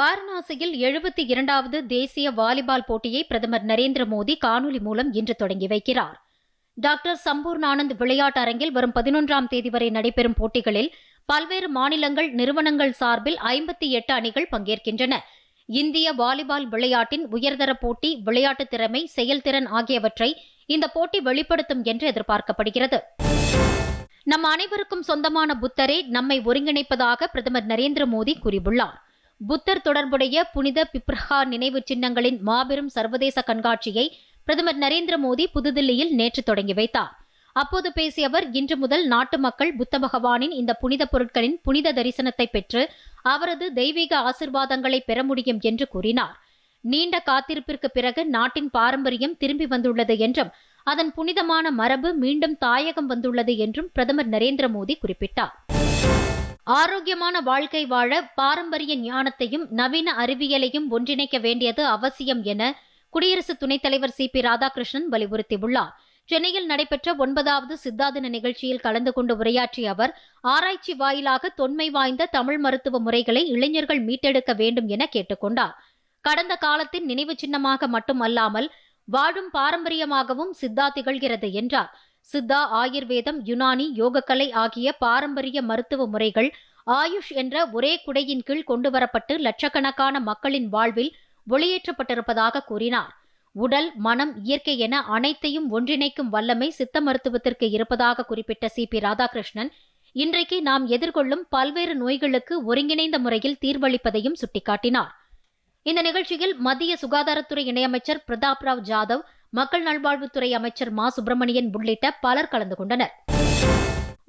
வாரணாசியில் எழுபத்தி இரண்டாவது தேசிய வாலிபால் போட்டியை பிரதமர் நரேந்திர மோடி காணொலி மூலம் இன்று தொடங்கி வைக்கிறார். டாக்டர் சம்பூர்ணானந்த் விளையாட்டு அரங்கில் வரும் பதினொன்றாம் தேதி வரை நடைபெறும் போட்டிகளில் பல்வேறு மாநிலங்கள் நிறுவனங்கள் சார்பில் ஐம்பத்தி எட்டு அணிகள் பங்கேற்கின்றன. இந்திய வாலிபால் விளையாட்டின் உயர்தர போட்டி விளையாட்டு திறமை செயல்திறன் ஆகியவற்றை இந்த போட்டி வெளிப்படுத்தும் என்று எதிர்பார்க்கப்படுகிறது. நம் அனைவருக்கும் சொந்தமான புத்தரே நம்மை ஒருங்கிணைப்பதாக பிரதமர் நரேந்திர மோடி கூறியுள்ளார். புத்தர் தொடர்புடைய புனித பிப்ரஹா நினைவு சின்னங்களின் மாபெரும் சர்வதேச கண்காட்சியை பிரதமர் நரேந்திர மோடி புதுதில்லியில் நேற்று தொடங்கி வைத்தார். அப்போது பேசிய அவர் இன்று முதல் நாட்டு மக்கள் புத்த பகவானின் இந்த புனித பொருட்களின் புனித தரிசனத்தை பெற்று அவரது தெய்வீக ஆசிர்வாதங்களை பெற முடியும் என்று கூறினார். நீண்ட காத்திருப்பிற்கு பிறகு நாட்டின் பாரம்பரியம் திரும்பி வந்துள்ளது என்றும் அதன் புனிதமான மரபு மீண்டும் தாயகம் வந்துள்ளது என்றும் பிரதமர் நரேந்திர மோடி குறிப்பிட்டார். ஆரோக்கியமான வாழ்க்கை வாழ பாரம்பரிய ஞானத்தையும் நவீன அறிவியலையும் ஒன்றிணைக்க வேண்டியது அவசியம் என குடியரசு துணைத் தலைவர் சி. பி. ராதாகிருஷ்ணன் வலியுறுத்தியுள்ளார். சென்னையில் நடைபெற்ற ஒன்பதாவது சித்தாதின நிகழ்ச்சியில் கலந்து கொண்டு உரையாற்றிய அவர் ஆராய்ச்சி வாயிலாக தொன்மை வாய்ந்த தமிழ் மருத்துவ முறைகளை இளைஞர்கள் மீட்டெடுக்க வேண்டும் என கேட்டுக்கொண்டார் கடந்த காலத்தின் நினைவு சின்னமாக மட்டுமல்லாமல் வாழும் பாரம்பரியமாகவும் சித்தா திகழ்கிறது என்றார். சித்தா ஆயுர்வேதம் யுனானி யோகக்கலை ஆகிய பாரம்பரிய மருத்துவ முறைகள் ஆயுஷ் என்ற ஒரே குடையின் கீழ் கொண்டுவரப்பட்டு லட்சக்கணக்கான மக்களின் வாழ்வில் ஒளியேற்றப்பட்டிருப்பதாக கூறினார். உடல் மனம் இயற்கை என அனைத்தையும் ஒன்றிணைக்கும் வல்லமை சித்த மருத்துவத்திற்கு இருப்பதாக குறிப்பிட்ட சி. பி. ராதாகிருஷ்ணன் இன்றைக்கு நாம் எதிர்கொள்ளும் பல்வேறு நோய்களுக்கு ஒருங்கிணைந்த முறையில் தீர்வளிப்பதையும் சுட்டிக்காட்டினார். இந்த நிகழ்ச்சியில் மத்திய சுகாதாரத்துறை இணையமைச்சர் பிரதாப் ராவ் ஜாதவ் மக்கள் நல்வாழ்வுத்துறை அமைச்சர் மா. சுப்பிரமணியன் உள்ளிட்ட பலர் கலந்து கொண்டனர்.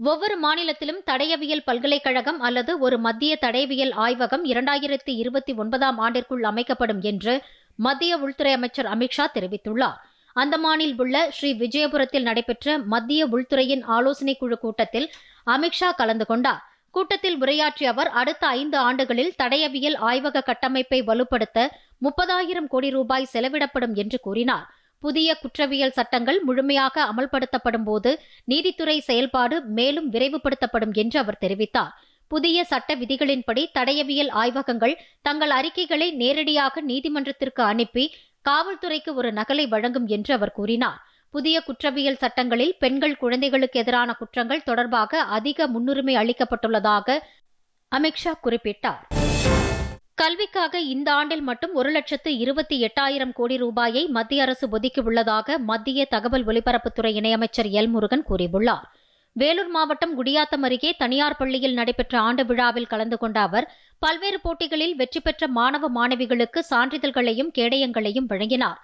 ஒவ்வொரு மாநிலத்திலும் தடயவியல் பல்கலைக்கழகம் அல்லது ஒரு மத்திய தடயவியல் ஆய்வகம் இரண்டாயிரத்தி இருபத்தி ஒன்பதாம் ஆண்டிற்குள் அமைக்கப்படும் என்று மத்திய உள்துறை அமைச்சர் அமித்ஷா தெரிவித்துள்ளார். அந்தமானில் உள்ள ஸ்ரீ விஜயபுரத்தில் நடைபெற்ற மத்திய உள்துறையின் ஆலோசனைக் குழு கூட்டத்தில் அமித்ஷா கலந்து கொண்டார். கூட்டத்தில் உரையாற்றிய அவர் அடுத்த ஐந்து ஆண்டுகளில் தடயவியல் ஆய்வக கட்டமைப்பை வலுப்படுத்த முப்பதாயிரம் கோடி ரூபாய் செலவிடப்படும் என்று கூறினார். புதிய குற்றவியல் சட்டங்கள் முழுமையாக அமல்படுத்தப்படும் போது நீதித்துறை செயல்பாடு மேலும் விரைவுபடுத்தப்படும் என்று அவர் தெரிவித்தார். புதிய சட்ட விதிகளின்படி தடயவியல் ஆய்வகங்கள் தங்கள் அறிக்கைகளை நேரடியாக நீதிமன்றத்திற்கு அனுப்பி காவல்துறைக்கு ஒரு நகலை வழங்கும் என்று அவர் கூறினார். புதிய குற்றவியல் சட்டங்களில் பெண்கள் குழந்தைகளுக்கு எதிரான குற்றங்கள் தொடர்பாக அதிக முன்னுரிமை அளிக்கப்பட்டுள்ளதாக அமித்ஷா குறிப்பிட்டார். கல்விக்காக இந்த ஆண்டில் மட்டும் ஒரு லட்சத்து இருபத்தி எட்டாயிரம் கோடி ரூபாயை மத்திய அரசு ஒதுக்கியுள்ளதாக மத்திய தகவல் ஒலிபரப்புத்துறை இணையமைச்சர் எல் முருகன் கூறியுள்ளார். வேலூர் மாவட்டம் குடியாத்தம் அருகே தனியார் பள்ளியில் நடைபெற்ற ஆண்டு விழாவில் கலந்து கொண்ட அவர் பல்வேறு போட்டிகளில் வெற்றி பெற்ற மாணவ மாணவிகளுக்கு சான்றிதழ்களையும் கேடயங்களையும் வழங்கினார்.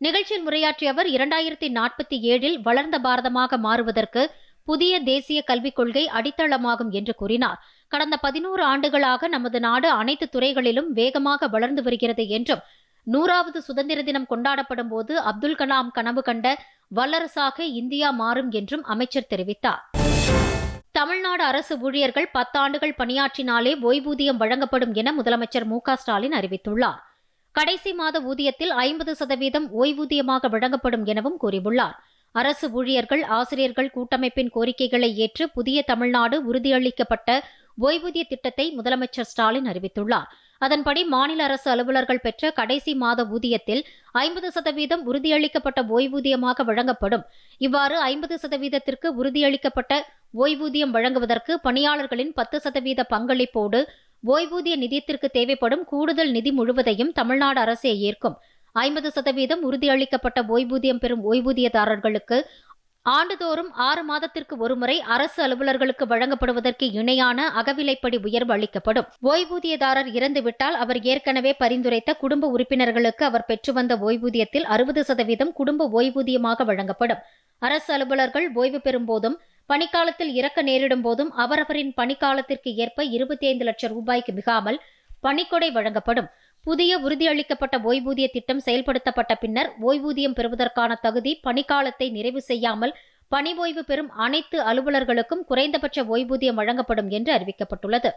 நிகழ்ச்சியில் உரையாற்றிய அவர் இரண்டாயிரத்தி நாற்பத்தி ஏழில் வளர்ந்த பாரதமாக மாறுவதற்கு புதிய தேசிய கல்விக் கொள்கை அடித்தளமாகும் என்று கூறினார். கடந்த பதினோரு ஆண்டுகளாக நமது நாடு அனைத்து துறைகளிலும் வேகமாக வளர்ந்து வருகிறது என்றும் நூறாவது சுதந்திர தினம் கொண்டாடப்படும் போது அப்துல் கலாம் கனவு கண்ட வல்லரசாக இந்தியா மாறும் என்றும் அமைச்சர் தெரிவித்தார். தமிழ்நாடு அரசு ஊழியர்கள் பத்தாண்டுகள் பணியாற்றினாலே ஓய்வூதியம் வழங்கப்படும் என முதலமைச்சர் மு ஸ்டாலின் அறிவித்துள்ளார். கடைசி மாத ஊதியத்தில் ஐம்பது சதவீதம் ஓய்வூதியமாக வழங்கப்படும் எனவும் கூறியுள்ளார். அரசு ஊழியர்கள் ஆசிரியர்கள் கூட்டமைப்பின் கோரிக்கைகளை ஏற்று புதிய தமிழ்நாடு உறுதியளிக்கப்பட்ட ஓய்வூதிய திட்டத்தை முதலமைச்சர் ஸ்டாலின் அறிவித்துள்ளார். அதன்படி மாநில அரசு அலுவலர்கள் பெற்ற கடைசி மாத ஊதியத்தில் ஐம்பது சதவீதம் உறுதியளிக்கப்பட்ட ஓய்வூதியமாக வழங்கப்படும். இவ்வாறு ஐம்பது சதவீதத்திற்கு உறுதியளிக்கப்பட்ட ஓய்வூதியம் வழங்குவதற்கு பணியாளர்களின் பத்து சதவீத பங்களிப்போடு ஓய்வூதிய நிதியத்திற்கு தேவைப்படும் கூடுதல் நிதி முழுவதையும் தமிழ்நாடு அரசே ஏற்கும். ஐம்பது சதவீதம் உறுதியளிக்கப்பட்ட ஓய்வூதியம் பெறும் ஓய்வூதியதாரர்களுக்கு ஆண்டுதோறும் ஆறு மாதத்திற்கு ஒருமுறை அரசு அலுவலர்களுக்கு வழங்கப்படுவதற்கு இணையான அகவிலைப்படி உயர்வு அளிக்கப்படும். ஓய்வூதியதாரர் இறந்துவிட்டால் அவர் ஏற்கனவே பரிந்துரைத்த குடும்ப உறுப்பினர்களுக்கு அவர் பெற்று வந்த ஓய்வூதியத்தில் அறுபது சதவீதம் குடும்ப ஓய்வூதியமாக வழங்கப்படும். அரசு அலுவலர்கள் ஓய்வு பெறும் போதும் பணிக்காலத்தில் இறக்க நேரிடும் போதும் அவரவரின் பணிக்காலத்திற்கு ஏற்ப இருபத்தி ஐந்து லட்சம் ரூபாய்க்கு மிகாமல் பணிக்கொடை வழங்கப்படும். புதிய உறுதியளிக்கப்பட்ட ஓய்வூதிய திட்டம் செயல்படுத்தப்பட்ட பின்னர் ஓய்வூதியம் பெறுவதற்கான தகுதி பணிக்காலத்தை நிறைவு செய்யாமல் பணி ஓய்வு பெறும் அனைத்து அலுவலர்களுக்கும் குறைந்தபட்ச ஓய்வூதியம் வழங்கப்படும் என்று அறிவிக்கப்பட்டுள்ளது.